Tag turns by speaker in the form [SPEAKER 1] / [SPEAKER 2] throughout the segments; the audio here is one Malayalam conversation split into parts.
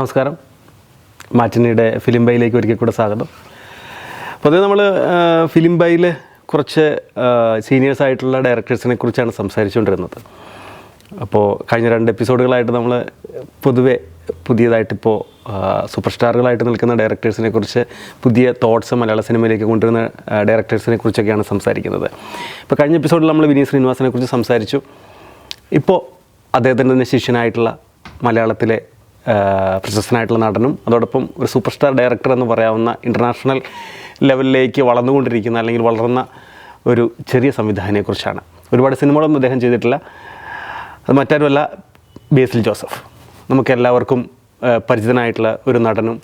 [SPEAKER 1] നമസ്കാരം. മാറ്റിനിയുടെ ഫിലിം ബൈയിലേക്ക് ഒരിക്കൽ കൂടെ സ്വാഗതം. പൊതുവെ നമ്മൾ ഫിലിം ബൈയിൽ കുറച്ച് സീനിയേഴ്സ് ആയിട്ടുള്ള ഡയറക്ടേഴ്സിനെ കുറിച്ചാണ് സംസാരിച്ചുകൊണ്ടിരുന്നത്. അപ്പോൾ കഴിഞ്ഞ രണ്ട് എപ്പിസോഡുകളായിട്ട് നമ്മൾ പൊതുവെ പുതിയതായിട്ടിപ്പോൾ സൂപ്പർ സ്റ്റാറുകളായിട്ട് നിൽക്കുന്ന ഡയറക്ടേഴ്സിനെ കുറിച്ച് പുതിയ തോട്ട്സ് മലയാള സിനിമയിലേക്ക് കൊണ്ടുവരുന്ന ഡയറക്ടേഴ്സിനെ കുറിച്ചൊക്കെയാണ് സംസാരിക്കുന്നത്. ഇപ്പോൾ കഴിഞ്ഞ എപ്പിസോഡിൽ നമ്മൾ വിനീത് ശ്രീനിവാസനെ കുറിച്ച് സംസാരിച്ചു. ഇപ്പോൾ അദ്ദേഹത്തിന്റെ തന്നെ ശിഷ്യനായിട്ടുള്ള മലയാളത്തിലെ പ്രശസ്തനായിട്ടുള്ള നടനും അതോടൊപ്പം ഒരു സൂപ്പർ സ്റ്റാർ ഡയറക്ടർ എന്ന് പറയാവുന്ന ഇന്റർനാഷണൽ ലെവലിലേക്ക് വളർന്നുകൊണ്ടിരിക്കുന്ന അല്ലെങ്കിൽ വളർന്ന ഒരു ചെറിയ സംവിധാനത്തെക്കുറിച്ചാണ് ഒരുപാട് സിനിമകളൊന്നും അദ്ദേഹം ചെയ്തിട്ടില്ല. അത് മറ്റാരുമല്ല ബേസിൽ ജോസഫ്. നമുക്കെല്ലാവർക്കും പരിചിതനായിട്ടുള്ള ഒരു നടനും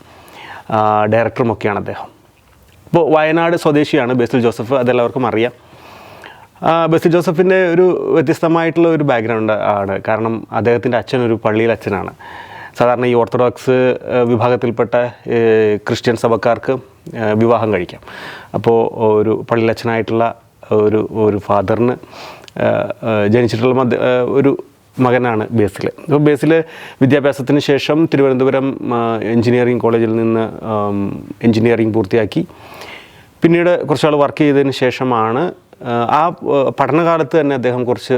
[SPEAKER 1] ഡയറക്ടറും ഒക്കെയാണ് അദ്ദേഹം. ഇപ്പോൾ വയനാട് സ്വദേശിയാണ് ബേസിൽ ജോസഫ് അതെല്ലാവർക്കും അറിയാം. ബേസിൽ ബെസി ജോസഫിന്റെ ഒരു വ്യത്യസ്തമായിട്ടുള്ള ഒരു ബാക്ക്ഗ്രൗണ്ട് ആണ്. കാരണം അദ്ദേഹത്തിന്റെ അച്ഛൻ ഒരു പള്ളിയിൽ അച്ഛനാണ്. സാധാരണ ഈ ഓർത്തഡോക്സ് വിഭാഗത്തിൽപ്പെട്ട ക്രിസ്ത്യൻ സഭക്കാർക്ക് വിവാഹം കഴിക്കാം. അപ്പോൾ ഒരു പള്ളിയിലച്ഛനായിട്ടുള്ള ഒരു ഒരു ഫാദറിന് ജനിച്ചിട്ടുള്ള മധ്യ ഒരു മകനാണ് ബേസിൽ അപ്പോൾ ബേസിൽ വിദ്യാഭ്യാസത്തിന് ശേഷം തിരുവനന്തപുരം എഞ്ചിനീയറിംഗ് കോളേജിൽ നിന്ന് എഞ്ചിനീയറിംഗ് പൂർത്തിയാക്കി. പിന്നീട് കുറച്ചാൾ വർക്ക് ചെയ്തതിന് ശേഷമാണ് ആ, പഠനകാലത്ത് തന്നെ അദ്ദേഹം കുറച്ച്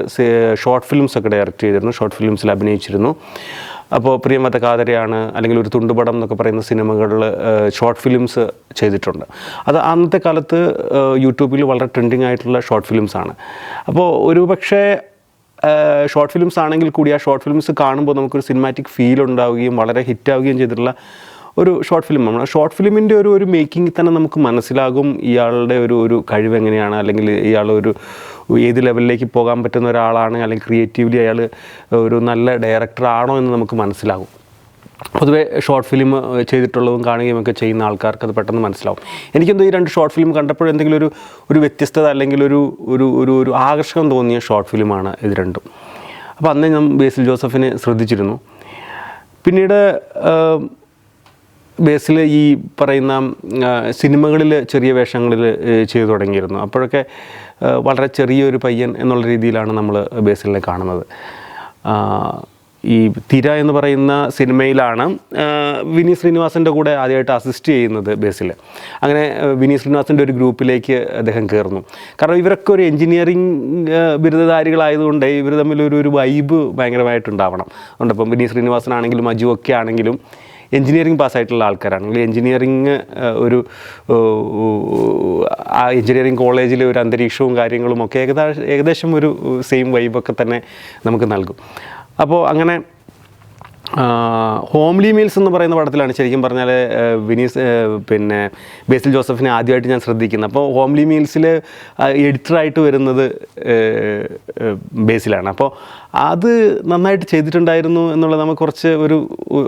[SPEAKER 1] ഷോർട്ട് ഫിലിംസ് ഒക്കെ ഡയറക്റ്റ് ചെയ്തിരുന്നു. ഷോർട്ട് ഫിലിംസിൽ അഭിനയിച്ചിരുന്നു. അപ്പോൾ പ്രിയമത്ത കാതരയാണ് അല്ലെങ്കിൽ ഒരു തുണ്ടുപടം എന്നൊക്കെ പറയുന്ന സിനിമകളിൽ ഷോർട്ട് ഫിലിംസ് ചെയ്തിട്ടുണ്ട്. അത് അന്നത്തെ കാലത്ത് യൂട്യൂബിൽ വളരെ ട്രെൻഡിങ് ആയിട്ടുള്ള ഷോർട്ട് ഫിലിംസാണ് അപ്പോൾ ഒരു പക്ഷേ ഷോർട്ട് ഫിലിംസ് ആണെങ്കിൽ കൂടി ആ ഷോർട്ട് ഫിലിംസ് കാണുമ്പോൾ നമുക്കൊരു സിനിമാറ്റിക് ഫീൽ ഉണ്ടാവുകയും വളരെ ഹിറ്റാവുകയും ചെയ്തിട്ടുള്ള ഒരു ഷോർട്ട് ഫിലിം നമ്മൾ ഷോർട്ട് ഫിലിമിന്റെ ഒരു ഒരു മേക്കിംഗ് തന്നെ നമുക്ക് മനസ്സിലാകും ഇയാളുടെ ഒരു ഒരു കഴിവ് എങ്ങനെയാണ് അല്ലെങ്കിൽ ഇയാൾ ഒരു ഏത് ലെവലിലേക്ക് പോകാൻ പറ്റുന്ന ഒരാളാണ് അല്ലെങ്കിൽ ക്രിയേറ്റീവ്ലി അയാൾ ഒരു നല്ല ഡയറക്ടറാണോ എന്ന് നമുക്ക് മനസ്സിലാകും. പൊതുവേ ഷോർട്ട് ഫിലിം ചെയ്തിട്ടുള്ളതും കാണുകയും ഒക്കെ ചെയ്യുന്ന ആൾക്കാർക്ക് അത് പെട്ടെന്ന് മനസ്സിലാവും. എനിക്കെന്തോ ഈ രണ്ട് ഷോർട്ട് ഫിലിം കണ്ടപ്പോൾ എന്തെങ്കിലും ഒരു ഒരു വ്യത്യസ്തത അല്ലെങ്കിൽ ഒരു ഒരു ഒരു ഒരു ആകർഷകം തോന്നിയ ഷോർട്ട് ഫിലിമാണ് ഇത് രണ്ടും. അപ്പോൾ അന്നേ ഞാൻ ബേസിൽ ജോസഫിനെ ശ്രദ്ധിച്ചിരുന്നു. പിന്നീട് ബേസിൽ ഈ പറയുന്ന സിനിമകളിൽ ചെറിയ വേഷങ്ങളിൽ ചെയ്തു തുടങ്ങിയിരുന്നു. അപ്പോഴൊക്കെ വളരെ ചെറിയൊരു പയ്യൻ എന്നുള്ള രീതിയിലാണ് നമ്മൾ ബേസിലിനെ കാണുന്നത്. ഈ തിര എന്ന് പറയുന്ന സിനിമയിലാണ് വിനി ശ്രീനിവാസന്റെ കൂടെ ആദ്യമായിട്ട് അസിസ്റ്റ് ചെയ്യുന്നത് ബേസിൽ അങ്ങനെ വിനി ശ്രീനിവാസന്റെ ഒരു ഗ്രൂപ്പിലേക്ക് അദ്ദേഹം കയറുന്നു. കാരണം ഇവരൊക്കെ ഒരു എൻജിനീയറിങ് ബിരുദധാരികളായതുകൊണ്ട് ഇവർ തമ്മിൽ ഒരു ഒരു വൈബ് ഭയങ്കരമായിട്ടുണ്ടാവണം. അതുകൊണ്ട് ഇപ്പം വിനീത് ശ്രീനിവാസനാണെങ്കിലും അജു ഒക്കെ ആണെങ്കിലും എഞ്ചിനീയറിംഗ് പാസ്സായിട്ടുള്ള ആൾക്കാരാണ്. അല്ലെങ്കിൽ എഞ്ചിനീയറിംഗ് ഒരു ആ എഞ്ചിനീയറിംഗ് കോളേജിലെ ഒരു അന്തരീക്ഷവും കാര്യങ്ങളും ഒക്കെ ഏകദേശം ഒരു സെയിം വൈബൊക്കെ തന്നെ നമുക്ക് നൽകും. അപ്പോൾ അങ്ങനെ ഹോംലി മീൽസ് എന്ന് പറയുന്ന പടത്തിലാണ് ശരിക്കും പറഞ്ഞാൽ വിനീസ് പിന്നെ ബേസിൽ ജോസഫിനെ ആദ്യമായിട്ട് ഞാൻ ശ്രദ്ധിക്കുന്നത്. അപ്പോൾ ഹോംലി മീൽസിൽ എഡിറ്ററായിട്ട് വരുന്നത് ബേസിലാണ്. അപ്പോൾ അത് നന്നായിട്ട് ചെയ്തിട്ടുണ്ടായിരുന്നു എന്നുള്ളത് നമുക്ക് കുറച്ച് ഒരു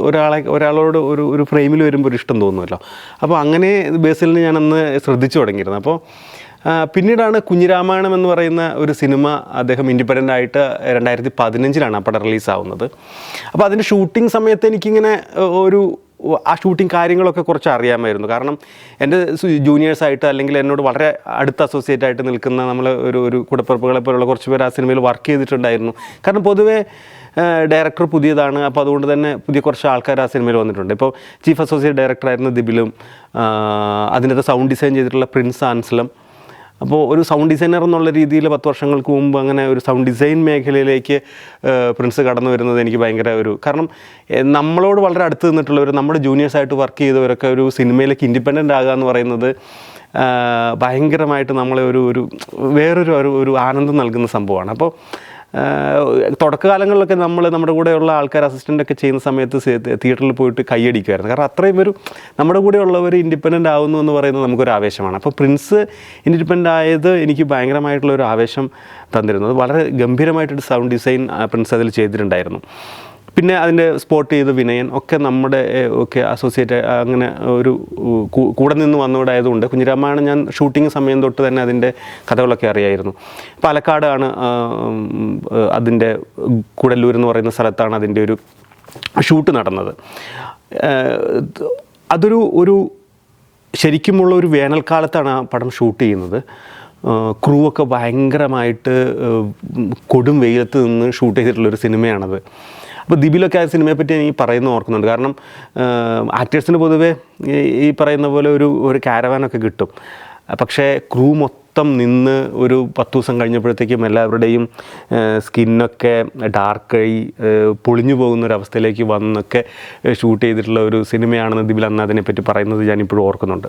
[SPEAKER 1] ഒരാളെ ഒരാളോട് ഒരു ഒരു ഫ്രെയിമിൽ വരുമ്പോൾ ഒരു ഇഷ്ടം തോന്നുമല്ലോ. അപ്പോൾ അങ്ങനെ ബേസിലിനെ ഞാൻ അന്ന് ശ്രദ്ധിച്ചു തുടങ്ങിയിരുന്നു. അപ്പോൾ പിന്നീടാണ് കുഞ്ഞിരാമായണം എന്ന് പറയുന്ന ഒരു സിനിമ അദ്ദേഹം ഇൻഡിപെൻഡന്റ് ആയിട്ട് രണ്ടായിരത്തി പതിനഞ്ചിലാണ് ആ പടം റിലീസാവുന്നത്. അപ്പോൾ അതിന്റെ ഷൂട്ടിംഗ് സമയത്ത് എനിക്കിങ്ങനെ ഒരു ആ ഷൂട്ടിംഗ് കാര്യങ്ങളൊക്കെ കുറച്ച് അറിയാമായിരുന്നു. കാരണം എന്റെ ജൂനിയേഴ്സായിട്ട് അല്ലെങ്കിൽ എന്നോട് വളരെ അടുത്ത അസോസിയേറ്റ് ആയിട്ട് നിൽക്കുന്ന നമ്മൾ ഒരു ഒരു കുടപ്പുറപ്പുകളെ പോലുള്ള കുറച്ച് പേർ ആ സിനിമയിൽ വർക്ക് ചെയ്തിട്ടുണ്ടായിരുന്നു. കാരണം പൊതുവേ ഡയറക്ടർ പുതിയതാണ്. അപ്പോൾ അതുകൊണ്ട് തന്നെ പുതിയ കുറച്ച് ആൾക്കാർ ആ സിനിമയിൽ വന്നിട്ടുണ്ട്. ഇപ്പോൾ ചീഫ് അസോസിയേറ്റ് ഡയറക്ടറായിരുന്ന ദിബിലും അതിനകത്ത് സൗണ്ട് ഡിസൈൻ ചെയ്തിട്ടുള്ള പ്രിൻസ് ആൻസലം അപ്പോൾ ഒരു സൗണ്ട് ഡിസൈനർ എന്നുള്ള രീതിയിൽ പത്ത് വർഷങ്ങൾക്ക് മുമ്പ് അങ്ങനെ ഒരു സൗണ്ട് ഡിസൈൻ മേഖലയിലേക്ക് പ്രിൻസ് കടന്നു വരുന്നത് എനിക്ക് ഭയങ്കര ഒരു കാരണം നമ്മളോട് വളരെ അടുത്ത് നിന്നിട്ടുള്ളവർ നമ്മുടെ ജൂനിയേഴ്സായിട്ട് വർക്ക് ചെയ്തവരൊക്കെ ഒരു സിനിമയിലേക്ക് ഇൻഡിപെൻഡന്റ് ആകുക എന്ന് പറയുന്നത് ഭയങ്കരമായിട്ട് നമ്മളെ ഒരു ഒരു വേറൊരു ഒരു ആനന്ദം നൽകുന്ന സംഭവമാണ്. അപ്പോൾ തുടക്കകാലങ്ങളിലൊക്കെ നമ്മൾ നമ്മുടെ കൂടെയുള്ള ആൾക്കാർ അസിസ്റ്റന്റ് ഒക്കെ ചെയ്യുന്ന സമയത്ത് തിയേറ്ററിൽ പോയിട്ട് കൈയടിക്കുമായിരുന്നു കാരണം അത്രയും ഒരു നമ്മുടെ കൂടെ ഉള്ളവർ ഇൻഡിപെൻഡന്റ് ആവുന്നു എന്ന് പറയുന്നത് നമുക്കൊരു ആവേശമാണ്. അപ്പോൾ പ്രിൻസ് ഇൻഡിപെൻഡന്റ് ആയത് എനിക്ക് ഭയങ്കരമായിട്ടുള്ള ഒരു ആവേശം തന്നിരുന്നത് വളരെ ഗംഭീരമായിട്ടൊരു സൗണ്ട് ഡിസൈൻ പ്രിൻസ് അതിൽ ചെയ്തിട്ടുണ്ടായിരുന്നു. പിന്നെ അതിന്റെ സ്പോട്ട് ചെയ്ത വിനയൻ ഒക്കെ നമ്മുടെ ഒക്കെ അസോസിയേറ്റ് അങ്ങനെ ഒരു കൂടെ നിന്ന് വന്നവരായതുകൊണ്ട് കുഞ്ഞിരാമായണം ഞാൻ ഷൂട്ടിംഗ് സമയം തൊട്ട് തന്നെ അതിന്റെ കഥകളൊക്കെ അറിയായിരുന്നു. പാലക്കാടാണ് അതിന്റെ കൂടല്ലൂർ എന്ന് പറയുന്ന സ്ഥലത്താണ് അതിന്റെ ഒരു ഷൂട്ട് നടന്നത്. അതൊരു ഒരു ശരിക്കുമുള്ള ഒരു വേനൽക്കാലത്താണ് ആ പടം ഷൂട്ട് ചെയ്യുന്നത്. ക്രൂ ഒക്കെ ഭയങ്കരമായിട്ട് കൊടും വെയിലത്ത് നിന്ന് ഷൂട്ട് ചെയ്തിട്ടുള്ളൊരു സിനിമയാണത്. അപ്പോൾ ദിബിലൊക്കെ ആ സിനിമയെ പറ്റി എനിക്ക് പറയുന്ന ഓർക്കുന്നുണ്ട്. കാരണം ആക്ടേഴ്സിന് പൊതുവേ ഈ- ഈ പറയുന്ന പോലെ ഒരു ഒരു കാരവാനൊക്കെ കിട്ടും. പക്ഷേ ക്രൂ മൊത്തം നിന്ന് ഒരു പത്ത് ദിവസം കഴിഞ്ഞപ്പോഴത്തേക്കും എല്ലാവരുടെയും സ്കിന്നൊക്കെ ഡാർക്കായി പൊളിഞ്ഞു പോകുന്ന ഒരു അവസ്ഥയിലേക്ക് വന്നൊക്കെ ഷൂട്ട് ചെയ്തിട്ടുള്ള ഒരു സിനിമയാണെന്ന് ദിബിൽ അന്ന് അതിനെപ്പറ്റി പറയുന്നത് ഞാനിപ്പോഴും ഓർക്കുന്നുണ്ട്.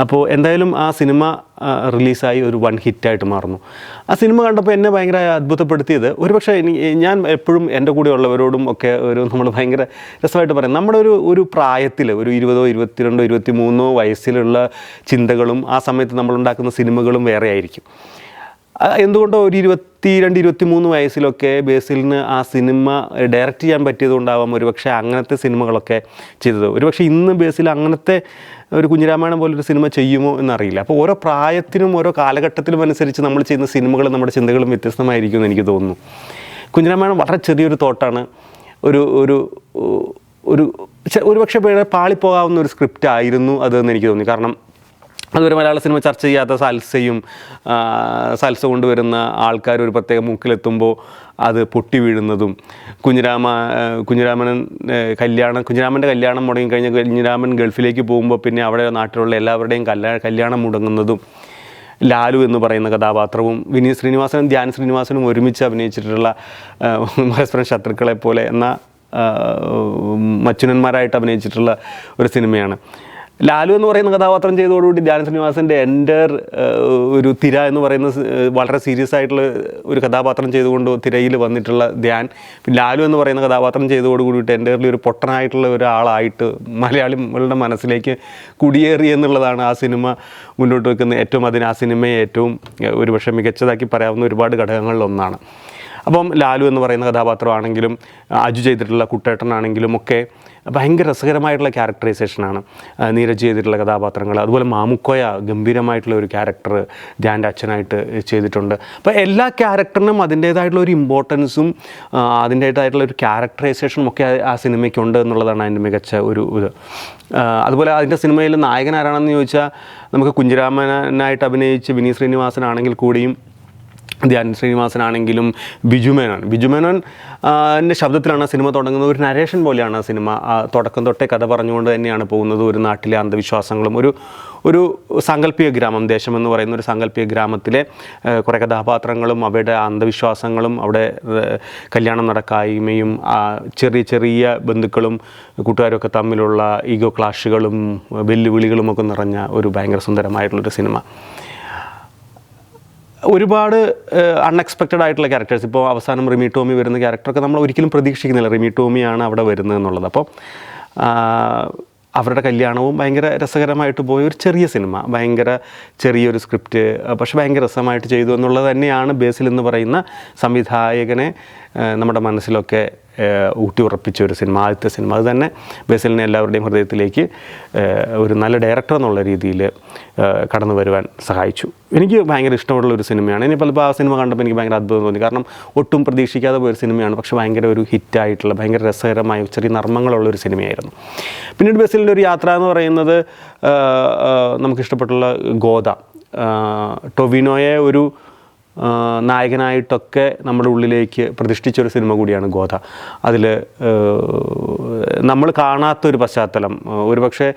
[SPEAKER 1] അപ്പോൾ എന്തായാലും ആ സിനിമ റിലീസായി ഒരു വൺ ഹിറ്റായിട്ട് മാറുന്നു. ആ സിനിമ കണ്ടപ്പോൾ എന്നെ ഭയങ്കര അത്ഭുതപ്പെടുത്തിയത്. ഒരുപക്ഷെ ഞാൻ എപ്പോഴും എന്റെ കൂടെ ഉള്ളവരോടും ഒക്കെ ഒരു നമ്മൾ ഭയങ്കര രസമായിട്ട് പറയും. നമ്മുടെ ഒരു ഒരു പ്രായത്തിൽ ഒരു ഇരുപതോ ഇരുപത്തിരണ്ടോ ഇരുപത്തി മൂന്നോ വയസ്സിലുള്ള ചിന്തകളും ആ സമയത്ത് നമ്മളുണ്ടാക്കുന്ന സിനിമകളും വേറെ ആയിരിക്കും. എന്തുകൊണ്ടോ ഒരു ഇരുപത്തി രണ്ട് ഇരുപത്തി മൂന്ന് വയസ്സിലൊക്കെ ബേസിലിന് ആ സിനിമ ഡയറക്റ്റ് ചെയ്യാൻ പറ്റിയതുകൊണ്ടാവാം ഒരുപക്ഷെ അങ്ങനത്തെ സിനിമകളൊക്കെ ചെയ്തത്. ഒരുപക്ഷെ ഇന്ന് ബേസിൽ അങ്ങനത്തെ ഒരു കുഞ്ഞിരാമായണം പോലൊരു സിനിമ ചെയ്യുമോ എന്നറിയില്ല. അപ്പോൾ ഓരോ പ്രായത്തിനും ഓരോ കാലഘട്ടത്തിലും അനുസരിച്ച് നമ്മൾ ചെയ്യുന്ന സിനിമകളും നമ്മുടെ ചിന്തകളും വ്യത്യസ്തമായിരിക്കും എന്ന് എനിക്ക് തോന്നുന്നു. കുഞ്ഞിരാമായണം വളരെ ചെറിയൊരു തോട്ടാണ്. ഒരു ഒരു ഒരു ഒരുപക്ഷെ പാളിപ്പോകാവുന്ന ഒരു സ്ക്രിപ്റ്റ് ആയിരുന്നു അതെന്ന് എനിക്ക് തോന്നി. കാരണം അതുവരെ മലയാള സിനിമ ചർച്ച ചെയ്യാത്ത സൽസയും സൽസ കൊണ്ടുവരുന്ന ആൾക്കാർ ഒരു പ്രത്യേക മൂക്കിലെത്തുമ്പോൾ അത് പൊട്ടി വീഴുന്നതും കുഞ്ഞിരാമ കുഞ്ഞിരാമൻ കല്യാണം കുഞ്ഞിരാമന്റെ കല്യാണം മുടങ്ങിക്കഴിഞ്ഞ് കുഞ്ഞിരാമൻ ഗൾഫിലേക്ക് പോകുമ്പോൾ പിന്നെ അവിടെ നാട്ടിലുള്ള എല്ലാവരുടെയും കല്യാ കല്യാണം മുടങ്ങുന്നതും ലാലു എന്ന് പറയുന്ന കഥാപാത്രവും വിനീത് ശ്രീനിവാസനും ധ്യാൻ ശ്രീനിവാസനും ഒരുമിച്ച് അഭിനയിച്ചിട്ടുള്ള പരസ്പരം ശത്രുക്കളെ പോലെ എന്ന മച്ചുനന്മാരായിട്ട് അഭിനയിച്ചിട്ടുള്ള ഒരു സിനിമയാണ്. ലാലു എന്ന് പറയുന്ന കഥാപാത്രം ചെയ്തതോടുകൂടി ധ്യാന ശ്രീനിവാസന്റെ എന്റർ ഒരു തിര എന്ന് പറയുന്ന വളരെ സീരിയസ് ആയിട്ടുള്ള ഒരു കഥാപാത്രം ചെയ്തുകൊണ്ട് തിരയിൽ വന്നിട്ടുള്ള ധ്യാൻ. ലാലു എന്ന് പറയുന്ന കഥാപാത്രം ചെയ്തതോട് കൂടിയിട്ട് എന്റർലി ഒരു പൊട്ടനായിട്ടുള്ള ഒരാളായിട്ട് മലയാളികളുടെ മനസ്സിലേക്ക് കുടിയേറി എന്നുള്ളതാണ് ആ സിനിമ മുന്നോട്ട് വെക്കുന്ന ഏറ്റവും അതിന് ആ സിനിമയെ ഏറ്റവും ഒരുപക്ഷെ മികച്ചതാക്കി പറയാവുന്ന ഒരുപാട് ഘടകങ്ങളിലൊന്നാണ്. അപ്പം ലാലു എന്ന് പറയുന്ന കഥാപാത്രമാണെങ്കിലും അജു ചെയ്തിട്ടുള്ള കുട്ടേട്ടനാണെങ്കിലും ഒക്കെ ഭയങ്കര രസകരമായിട്ടുള്ള ക്യാരക്ടറൈസേഷനാണ് നീരജ് ചെയ്തിട്ടുള്ള കഥാപാത്രങ്ങൾ അതുപോലെ മാമുക്കോയ ഗംഭീരമായിട്ടുള്ള ഒരു ക്യാരക്ടർ ധ്യാന്റെ അച്ഛനായിട്ട് ചെയ്തിട്ടുണ്ട്. അപ്പോൾ എല്ലാ ക്യാരക്ടറിനും അതിന്റേതായിട്ടുള്ള ഒരു ഇമ്പോർട്ടൻസും അതിന്റേതായിട്ടുള്ള ഒരു ക്യാരക്ടറൈസേഷനും ഒക്കെ ആ- ആ സിനിമയ്ക്കുണ്ട് എന്നുള്ളതാണ് അതിന്റെ മികച്ച ഒരു ഇത്. അതുപോലെ അതിന്റെ സിനിമയിൽ നായകൻ ആരാണെന്ന് ചോദിച്ചാൽ നമുക്ക് കുഞ്ചിരാമനായിട്ട് അഭിനയിച്ച് വിനീത് ശ്രീനിവാസനാണെങ്കിൽ കൂടിയും ധ്യാൻ ശ്രീനിവാസനാണെങ്കിലും ബിജുമേനോൻ ബിജുമേനോൻ ആ, ന്റെ ശബ്ദത്തിലാണ് സിനിമ തുടങ്ങുന്നത്. ഒരു നരേഷൻ പോലെയാണ് ആ സിനിമ. തുടക്കം തൊട്ടേ കഥ പറഞ്ഞുകൊണ്ട് തന്നെയാണ് പോകുന്നത്. ഒരു നാട്ടിലെ അന്ധവിശ്വാസങ്ങളും ഒരു ഒരു സാങ്കല്പിക ഗ്രാമം ദേശം എന്ന് പറയുന്ന ഒരു സാങ്കല്പിക ഗ്രാമത്തിലെ കുറേ കഥാപാത്രങ്ങളും അവരുടെ അന്ധവിശ്വാസങ്ങളും അവിടെ കല്യാണം നടക്കായ്മയും ചെറിയ ചെറിയ ബന്ധുക്കളും കൂട്ടുകാരൊക്കെ തമ്മിലുള്ള ഈഗോ ക്ലാഷുകളും വെല്ലുവിളികളുമൊക്കെ നിറഞ്ഞ ഒരു ഭയങ്കര സുന്ദരമായിട്ടുള്ളൊരു സിനിമ. ഒരുപാട് അൺഎക്സ്പെക്റ്റഡ് ആയിട്ടുള്ള ക്യാരക്ടേഴ്സ് ഇപ്പോൾ അവസാനം റിമി ടോമി വരുന്ന ക്യാരക്ടറൊക്കെ നമ്മൾ ഒരിക്കലും പ്രതീക്ഷിക്കുന്നില്ല. റിമി ടോമിയാണ് അവിടെ വരുന്നത് എന്നുള്ളത്. അപ്പോൾ അവരുടെ കല്യാണവും ഭയങ്കര രസകരമായിട്ട് പോയ ഒരു ചെറിയ സിനിമ. ഭയങ്കര ചെറിയൊരു സ്ക്രിപ്റ്റ് പക്ഷെ ഭയങ്കര രസമായിട്ട് ചെയ്തു എന്നുള്ളത് തന്നെയാണ് ബേസിൽ എന്ന് പറയുന്ന സംവിധായകനെ നമ്മുടെ മനസ്സിലൊക്കെ ഊട്ടി ഉറപ്പിച്ച ഒരു സിനിമ. ആദ്യത്തെ സിനിമ അത് തന്നെ ബസലിനെ എല്ലാവരുടെയും ഹൃദയത്തിലേക്ക് ഒരു നല്ല ഡയറക്ടർ എന്നുള്ള രീതിയിൽ കടന്നു വരുവാൻ സഹായിച്ചു. എനിക്ക് ഭയങ്കര ഇഷ്ടമുള്ള ഒരു സിനിമയാണ്. ഇനി പലപ്പോൾ ആ സിനിമ കണ്ടപ്പോൾ എനിക്ക് ഭയങ്കര അത്ഭുതം തോന്നി. കാരണം ഒട്ടും പ്രതീക്ഷിക്കാതെ പോയൊരു സിനിമയാണ്. പക്ഷേ ഭയങ്കര ഒരു ഹിറ്റായിട്ടുള്ള ഭയങ്കര രസകരമായ ചെറിയ നർമ്മങ്ങളുള്ള ഒരു സിനിമയായിരുന്നു. പിന്നീട് ബസിലിന്റെ ഒരു യാത്ര എന്ന് പറയുന്നത് നമുക്കിഷ്ടപ്പെട്ടുള്ള ഗോദ. ടൊവിനോയെ ഒരു നായകനായിട്ടൊക്കെ നമ്മുടെ ഉള്ളിലേക്ക് പ്രതിഷ്ഠിച്ചൊരു സിനിമ കൂടിയാണ് ഗോദ അതിൽ നമ്മൾ കാണാത്തൊരു പശ്ചാത്തലം. ഒരുപക്ഷെ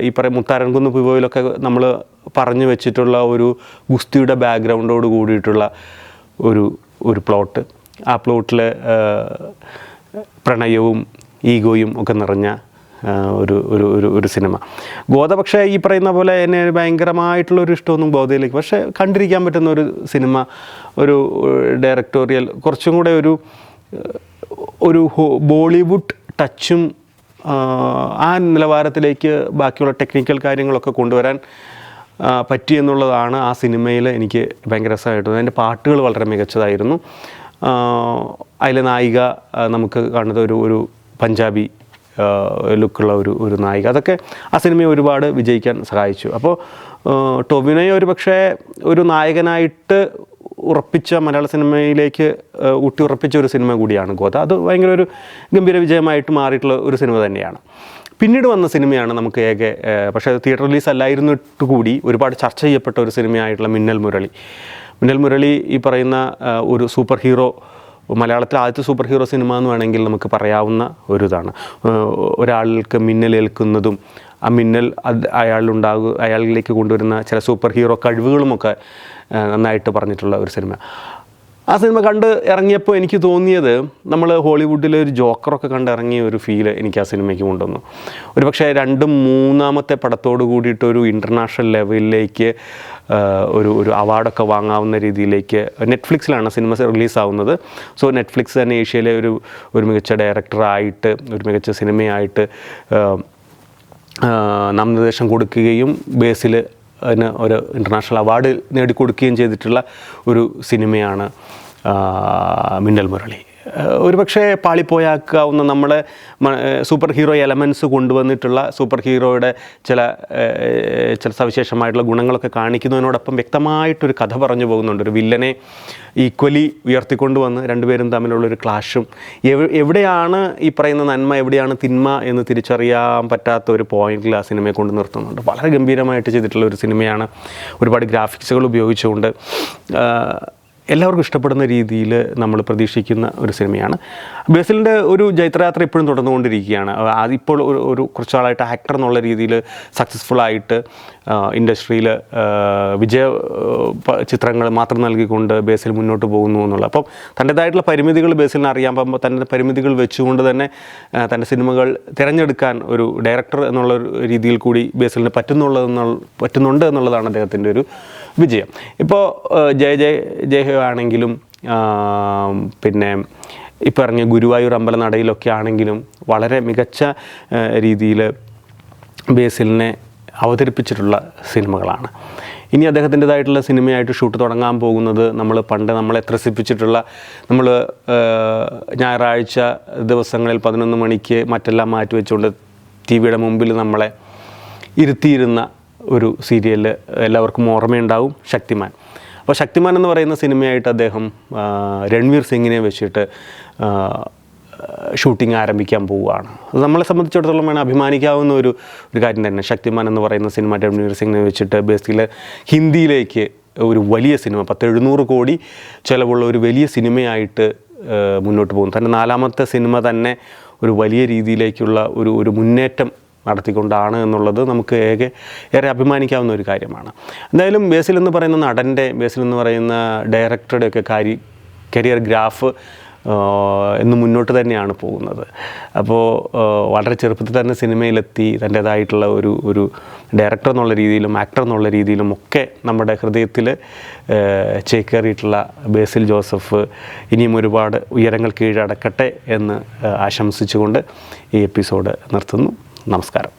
[SPEAKER 1] ഈ പറയും മുത്താരൻകുന്ന് പുവയിലൊക്കെ നമ്മൾ പറഞ്ഞു വെച്ചിട്ടുള്ള ഒരു ഗുസ്തിയുടെ ബാക്ക്ഗ്രൗണ്ടോട് കൂടിയിട്ടുള്ള ഒരു ഒരു പ്ലോട്ട്. ആ പ്ലോട്ടിൽ പ്രണയവും ഈഗോയും ഒക്കെ നിറഞ്ഞ ഒരു ഒരു ഒരു ഒരു സിനിമ. ഗോദ പക്ഷേ ഈ പറയുന്ന പോലെ എന്നെ ഭയങ്കരമായിട്ടുള്ള ഒരു ഇഷ്ടമൊന്നും ഗോദയിലേക്ക് പക്ഷേ കണ്ടിരിക്കാൻ പറ്റുന്ന ഒരു സിനിമ ഒരു ഡയറക്ടോറിയൽ കുറച്ചും കൂടെ ഒരു ഒരു ബോളിവുഡ് ടച്ചും ആ, നിലവാരത്തിലേക്ക് ബാക്കിയുള്ള ടെക്നിക്കൽ കാര്യങ്ങളൊക്കെ കൊണ്ടുവരാൻ പറ്റി എന്നുള്ളതാണ് ആ സിനിമയിൽ എനിക്ക് ഭയങ്കര രസമായിട്ട് അതിന്റെ പാട്ടുകൾ വളരെ മികച്ചതായിരുന്നു. അതിലെ നായിക നമുക്ക് കാണുന്നത് ഒരു ഒരു പഞ്ചാബി ലുക്കുള്ള ഒരു ഒരു നായിക. അതൊക്കെ ആ സിനിമയെ ഒരുപാട് വിജയിക്കാൻ സഹായിച്ചു. അപ്പോൾ ടൊവിനെ ഒരു പക്ഷേ ഒരു നായകനായിട്ട് ഉറപ്പിച്ച മലയാള സിനിമയിലേക്ക് ഊട്ടി ഉറപ്പിച്ച ഒരു സിനിമ കൂടിയാണ് ഗോത അത് ഭയങ്കര ഒരു ഗംഭീര വിജയമായിട്ട് മാറിയിട്ടുള്ള ഒരു സിനിമ തന്നെയാണ്. പിന്നീട് വന്ന സിനിമയാണ് നമുക്ക് ഏക പക്ഷേ തിയേറ്റർ റിലീസ് അല്ലായിരുന്നിട്ട് കൂടി ഒരുപാട് ചർച്ച ചെയ്യപ്പെട്ട ഒരു സിനിമയായിട്ടുള്ള മിന്നൽ മുരളി. മിന്നൽ മുരളി ഈ പറയുന്ന ഒരു സൂപ്പർ ഹീറോ മലയാളത്തിലെ ആദ്യത്തെ സൂപ്പർ ഹീറോ സിനിമ എന്ന് വേണമെങ്കിൽ നമുക്ക് പറയാവുന്ന ഒരു ഇതാണ് ഒരാൾക്ക് മിന്നലേൽക്കുന്നതും ആ മിന്നൽ അത് അയാളുണ്ടാകും അയാളിലേക്ക് കൊണ്ടുവരുന്ന ചില സൂപ്പർ ഹീറോ കഴിവുകളുമൊക്കെ നന്നായിട്ട് പറഞ്ഞിട്ടുള്ള ഒരു സിനിമ. ആ സിനിമ കണ്ട് ഇറങ്ങിയപ്പോൾ എനിക്ക് തോന്നിയത് നമ്മൾ ഹോളിവുഡിലെ ഒരു ജോക്കറൊക്കെ കണ്ട് ഇറങ്ങിയ ഒരു ഫീൽ എനിക്ക് ആ സിനിമയ്ക്ക് കൊണ്ടുവന്നു. ഒരു പക്ഷേ രണ്ടും മൂന്നാമത്തെ പടത്തോട് കൂടിയിട്ട് ഒരു ഇന്റർനാഷണൽ ലെവലിലേക്ക് ഒരു ഒരു അവാർഡൊക്കെ വാങ്ങാവുന്ന രീതിയിലേക്ക് നെറ്റ്ഫ്ലിക്സിലാണ് സിനിമ റിലീസാവുന്നത്. സോ നെറ്റ്ഫ്ലിക്സ് തന്നെ ഏഷ്യയിലെ ഒരു ഒരു മികച്ച ഡയറക്ടറായിട്ട് ഒരു മികച്ച സിനിമയായിട്ട് നാമനിർദ്ദേശം കൊടുക്കുകയും ബേസിൽ അതിന് ഒരു ഇന്റർനാഷണൽ അവാർഡ് നേടിക്കൊടുക്കുകയും ചെയ്തിട്ടുള്ള ഒരു സിനിമയാണ് മിന്നൽ മുരളി. ഒരുപക്ഷെ പാളിപ്പോയാക്കാവുന്ന നമ്മളെ സൂപ്പർ ഹീറോ എലമെൻസ് കൊണ്ടുവന്നിട്ടുള്ള സൂപ്പർ ഹീറോയുടെ ചില ചില സവിശേഷമായിട്ടുള്ള ഗുണങ്ങളൊക്കെ കാണിക്കുന്നതിനോടൊപ്പം വ്യക്തമായിട്ടൊരു കഥ പറഞ്ഞു പോകുന്നുണ്ട്. ഒരു വില്ലനെ ഈക്വലി ഉയർത്തിക്കൊണ്ടുവന്ന് രണ്ടുപേരും തമ്മിലുള്ളൊരു ക്ലാഷും എവ് എവിടെയാണ് ഈ പറയുന്ന നന്മ എവിടെയാണ് തിന്മ എന്ന് തിരിച്ചറിയാൻ പറ്റാത്ത ഒരു പോയിന്റിൽ ആ സിനിമയെ കൊണ്ട് നിർത്തുന്നുണ്ട്. വളരെ ഗംഭീരമായിട്ട് ചെയ്തിട്ടുള്ള ഒരു സിനിമയാണ് ഒരുപാട് ഗ്രാഫിക്സുകൾ ഉപയോഗിച്ചുകൊണ്ട് എല്ലാവർക്കും ഇഷ്ടപ്പെടുന്ന രീതിയിൽ നമ്മൾ പ്രതീക്ഷിക്കുന്ന ഒരു സിനിമയാണ്. ബേസിലിന്റെ ഒരു ജൈത്രയാത്ര ഇപ്പോഴും തുടർന്നുകൊണ്ടിരിക്കുകയാണ്. അതിപ്പോൾ ഒരു ഒരു കുറച്ചാളായിട്ട് ആക്ടർ എന്നുള്ള രീതിയിൽ സക്സസ്ഫുൾ ആയിട്ട് ഇൻഡസ്ട്രിയിൽ വിജയ ചിത്രങ്ങൾ മാത്രം നൽകിക്കൊണ്ട് ബേസിൽ മുന്നോട്ട് പോകുന്നു എന്നുള്ളത് അപ്പം തന്റെതായിട്ടുള്ള പരിമിതികൾ ബേസിലിന് അറിയാൻ പറ്റുമ്പോൾ തന്റെ പരിമിതികൾ വെച്ചുകൊണ്ട് തന്നെ തന്റെ സിനിമകൾ തിരഞ്ഞെടുക്കാൻ ഒരു ഡയറക്ടർ എന്നുള്ള രീതിയിൽ കൂടി ബേസിലിന് പറ്റുന്നുള്ളതെന്ന പറ്റുന്നുണ്ട് എന്നുള്ളതാണ് അദ്ദേഹത്തിന്റെ ഒരു വിജയം. ഇപ്പോൾ ജയ ജയ ജയഹോ ആണെങ്കിലും പിന്നെ ഇപ്പോൾ ഇറങ്ങിയ ഗുരുവായൂർ അമ്പലനടയിലൊക്കെ ആണെങ്കിലും വളരെ മികച്ച രീതിയിൽ ബേസിലിനെ അവതരിപ്പിച്ചിട്ടുള്ള സിനിമകളാണ്. ഇനി അദ്ദേഹത്തിന്റെതായിട്ടുള്ള സിനിമയായിട്ട് ഷൂട്ട് തുടങ്ങാൻ പോകുന്നത് നമ്മൾ പണ്ട് നമ്മളെ ത്രസിപ്പിച്ചിട്ടുള്ള നമ്മൾ ഞായറാഴ്ച ദിവസങ്ങളിൽ പതിനൊന്ന് മണിക്ക് മറ്റെല്ലാം മാറ്റി വെച്ചുകൊണ്ട് ടി വിയുടെ മുമ്പിൽ നമ്മളെ ഇരുത്തിയിരുന്ന ഒരു സീരിയൽ എല്ലാവർക്കും ഓർമ്മയുണ്ടാവും ശക്തിമാൻ. അപ്പോൾ ശക്തിമാൻ എന്ന് പറയുന്ന സിനിമയായിട്ട് അദ്ദേഹം രൺവീർ സിംഗിനെ വെച്ചിട്ട് ഷൂട്ടിംഗ് ആരംഭിക്കാൻ പോവുകയാണ്. അത് നമ്മളെ സംബന്ധിച്ചിടത്തോളം വേണം അഭിമാനിക്കാവുന്ന ഒരു ഒരു കാര്യം തന്നെ. ശക്തിമാൻ എന്ന് പറയുന്ന സിനിമ രൺവീർ സിംഗിനെ വെച്ചിട്ട് ബേസിക്കലി ഹിന്ദിയിലേക്ക് ഒരു വലിയ സിനിമ പത്ത് എഴുന്നൂറ് കോടി ചിലവുള്ള ഒരു വലിയ സിനിമയായിട്ട് മുന്നോട്ട് പോകുന്നു. തന്റെ നാലാമത്തെ സിനിമ തന്നെ ഒരു വലിയ രീതിയിലേക്കുള്ള ഒരു ഒരു മുന്നേറ്റം നടത്തിക്കൊണ്ടാണ് എന്നുള്ളത് നമുക്ക് ഏക ഏറെ അഭിമാനിക്കാവുന്ന ഒരു കാര്യമാണ്. എന്തായാലും ബേസിൽ എന്ന് പറയുന്ന നടന്റെ ബേസിൽ എന്ന് പറയുന്ന ഡയറക്ടറുടെയൊക്കെ കാര്യ കരിയർ ഗ്രാഫ് എന്ന് മുന്നോട്ട് തന്നെയാണ് പോകുന്നത്. അപ്പോൾ വളരെ ചെറുപ്പത്തിൽ തന്നെ സിനിമയിലെത്തി തന്റേതായിട്ടുള്ള ഒരു ഒരു ഡയറക്ടർ എന്നുള്ള രീതിയിലും ആക്ടർ എന്നുള്ള രീതിയിലും ഒക്കെ നമ്മുടെ ഹൃദയത്തിൽ ചേക്കേറിയിട്ടുള്ള ബേസിൽ ജോസഫ് ഇനിയും ഒരുപാട് ഉയരങ്ങൾ കീഴടക്കട്ടെ എന്ന് ആശംസിച്ചുകൊണ്ട് ഈ എപ്പിസോഡ് നിർത്തുന്നു. നമസ്കാരം.